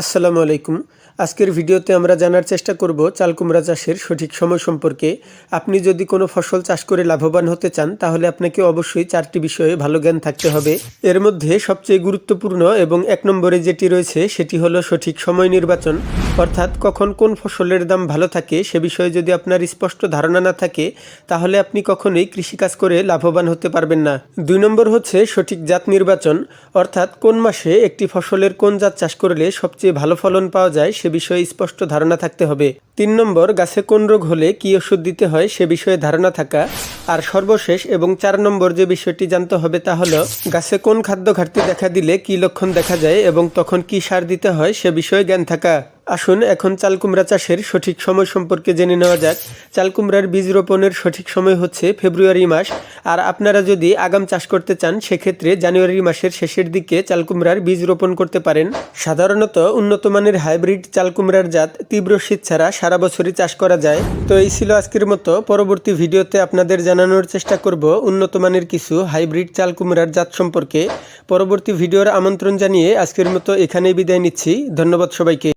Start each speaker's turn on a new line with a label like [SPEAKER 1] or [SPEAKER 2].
[SPEAKER 1] আসসালামু আলাইকুম। আজকের ভিডিওতে আমরা জানার চেষ্টা করব চালকুমড়া চাষের সঠিক সময় সম্পর্কে। আপনি যদি কোনো ফসল চাষ করে লাভবান হতে চান, তাহলে আপনাকে অবশ্যই চারটি বিষয়ে ভালো জ্ঞান থাকতে হবে। এর মধ্যে সবচেয়ে গুরুত্বপূর্ণ এবং এক নম্বরে যেটি রয়েছে, সেটি হলো সঠিক সময় নির্বাচন। অর্থাৎ কখন কোন ফসলের দাম ভালো থাকে সে বিষয়ে যদি আপনার স্পষ্ট ধারণা না থাকে, তাহলে আপনি কখনোই কৃষিকাজ করে লাভবান হতে পারবেন না। দুই নম্বর হচ্ছে সঠিক জাত নির্বাচন, অর্থাৎ কোন মাসে একটি ফসলের কোন জাত চাষ করলে সবচেয়ে ভালো ফলন পাওয়া যায় সে বিষয়ে স্পষ্ট ধারণা থাকতে হবে। তিন নম্বর, গাছে কোন রোগ হলে কি ওষুধ দিতে হয় সে বিষয়ে ধারণা থাকা। আর সর্বশেষ এবং চার নম্বর যে বিষয়টি জানতে হবে তা হলো, গাছে কোন খাদ্য ঘাটতি দেখা দিলে কি লক্ষণ দেখা যায় এবং তখন কি সার দিতে হয় সে বিষয়ে জ্ঞান থাকা। আসুন, এখন চাল কুমড়া চাষের সঠিক সময় সম্পর্কে জেনে নেওয়া যাক। চাল কুমড়ার বীজ রোপণের সঠিক সময় হচ্ছে ফেব্রুয়ারি মাস। আর আপনারা যদি আগাম চাষ করতে চান, সেক্ষেত্রে জানুয়ারি মাসের শেষের দিকে চাল কুমড়ার বীজ রোপণ করতে পারেন। সাধারণত উন্নত মানের হাইব্রিড চাল কুমড়ার জাত তীব্র শীত ছাড়া সারা বছরই চাষ করা যায়। তো এই ছিল আজকের মতো। পরবর্তী ভিডিওতে আপনাদের জানানোর চেষ্টা করব উন্নত মানের কিছু হাইব্রিড চাল কুমড়ার জাত সম্পর্কে। পরবর্তী ভিডিওর আমন্ত্রণ জানিয়ে আজকের মতো এখানেই বিদায় নিচ্ছি। ধন্যবাদ সবাইকে।